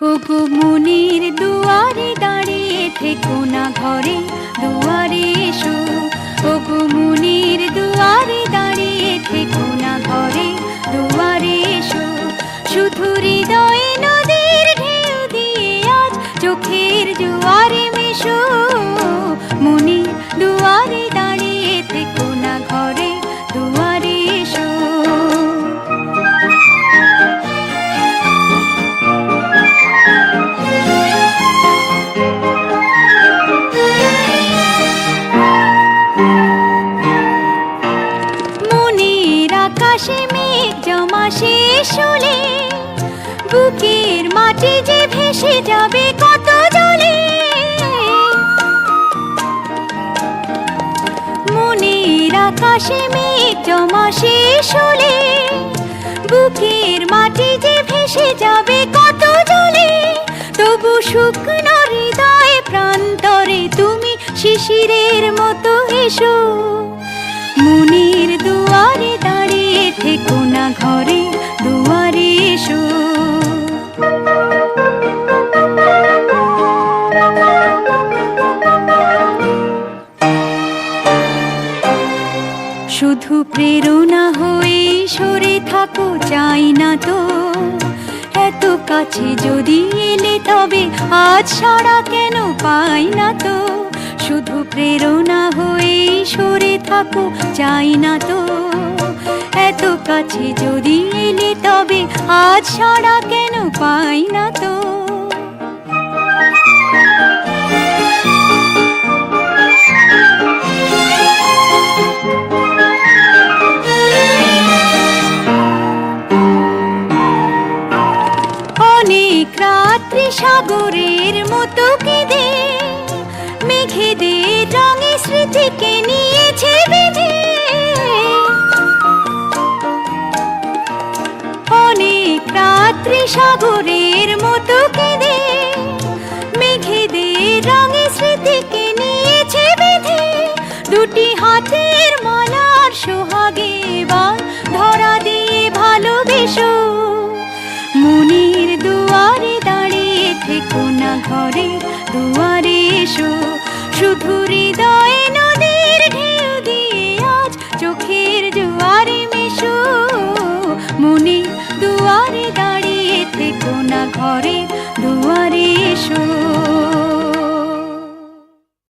ওগো মনির দুয়ারে দাঁড়িয়ে থেকো না ঘরে, দুয়ারে এসো। ওগো মনির দুয়ারে দাঁড়িয়ে থেকো না ঘরে, দুয়ারে এসো। শুধু আকাশে মেঘ জমা শেষ হলে বুকের মাটি যে ভেসে যাবে কত জলে। মনের আকাশে মেঘ জমা শেষ হলে বুকের মাটি যে ভেসে যাবে কত জলে। তবু শুকনো হৃদয় প্রান্তরে তুমি শিশিরের মতো এসো। মনের শুধু প্রেরণা হয়ে সরে থাকো, চাই না তো। এত কাছে যদি এলে তবে আজ সারা কেন পাই না তো? শুধু প্রেরণা হয়ে সরে থাকো, চাই না তো। এত কাছে যদি এলে তবে আজ সারা কেন পাই না তো? অনেক রাত্রি সাগরের মতো কেঁদে মেঘেদের রঙে স্মৃতিকে নিয়েছে বেঁধে। অনেক রাত্রি সাগরের ঘরে দুয়ারে এসো শুধু